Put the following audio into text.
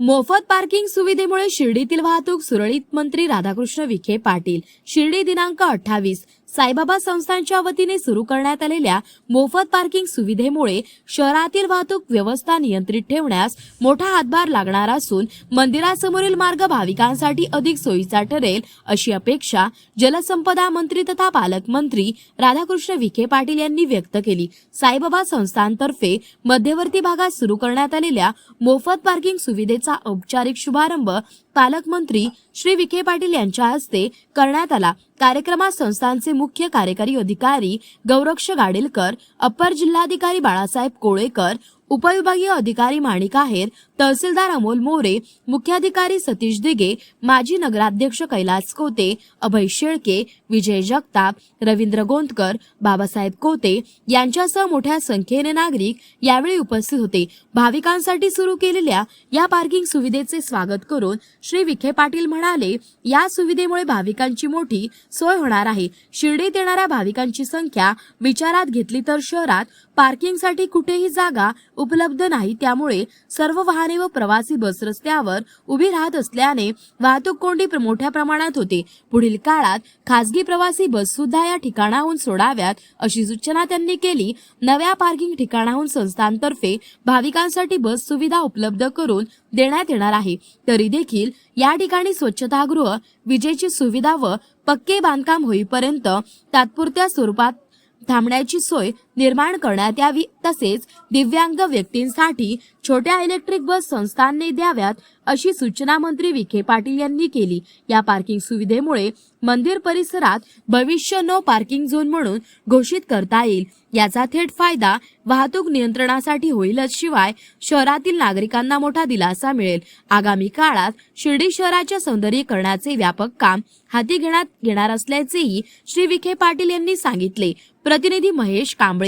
मोफत पार्किंग सुविधेमुळे शिर्डीतील वाहतूक सुरळीत मंत्री राधाकृष्ण विखे पाटील. शिर्डी दिनांक अठ्ठावीस. साईबाबा संस्थांच्या वतीने सुरू करण्यात आलेल्या मोफत पार्किंग सुविधेमुळे शहरातील वाहतूक व्यवस्था नियंत्रित ठेवण्यास मोठा हातभार लागणार असून मंदिरासमोरील मार्ग भाविकांसाठी अधिक सोयीचा ठरेल अशी अपेक्षा जलसंपदा मंत्री तथा पालकमंत्री राधाकृष्ण विखे पाटील यांनी व्यक्त केली. साईबाबा संस्थांतर्फे मध्यवर्ती भागात सुरू करण्यात आलेल्या मोफत पार्किंग सुविधेचा औपचारिक शुभारंभ पालकमंत्री श्री विखे पाटील यांच्या हस्ते करण्यात आला. कार्यक्रमात संस्थांचे मुख्य कार्यकारी अधिकारी गौरक्ष गाडेलकर अप्पर जिल्हाधिकारी बाळासाहेब कोळेकर उपविभागीय अधिकारी माणिक आहेर तहसीलदार अमोल मोरे मुख्याधिकारी सतीश दिगे माजी नगराध्यक्ष कैलास कोते अभय शेळके विजय जगताप रवींद्र गोंदकर बाबासाहेब कोते यांच्यासह मोठ्या संख्येने नागरिक यावेळी उपस्थित होते. भाविकांसाठी सुरू केलेल्या या पार्किंग सुविधेचे स्वागत करून श्री विखे पाटील म्हणाले या सुविधेमुळे भाविकांची मोठी सोय होणार आहे. शिर्डीत येणाऱ्या भाविकांची संख्या विचारात घेतली तर शहरात पार्किंगसाठी कुठेही जागा उपलब्ध नाही त्यामुळे सर्व वाहने व प्रवासी बस रस्त्यावर उभी राहत असल्याने वाहतूक कोंडी मोठ्या प्रमाणात होते. पुढील काळात खासगी प्रवासी बस सुद्धा या ठिकाणाहून सोडाव्यात अशी सूचना त्यांनी केली. नव्या पार्किंग ठिकाणाहून संस्थांतर्फे भाविकांसाठी बस सुविधा उपलब्ध करून देण्यात येणार आहे. तरी देखील या ठिकाणी स्वच्छतागृह विजेची सुविधा व पक्के बांधकाम होईपर्यंत तात्पुरत्या स्वरूपात थांबण्याची सोय निर्माण करण्यात यावी तसेच दिव्यांग व्यक्तींसाठी छोट्या इलेक्ट्रिक बस संस्थांनी द्याव्यात अशी सूचना मंत्री विखे पाटील यांनी केली. या पार्किंग सुविधेमुळे मंदिर परिसरात भविष्य नो पार्किंग झोन म्हणून घोषित करता येईल. याचा थेट फायदा वाहतूक नियंत्रणासाठी होईलच शिवाय शहरातील नागरिकांना मोठा दिलासा मिळेल. आगामी काळात शिर्डी शहराच्या सौंदर्यीकरणाचे व्यापक काम हाती घेण्यात येणार असल्याचेही श्री विखे पाटील यांनी सांगितले. प्रतिनिधी महेश कांबळे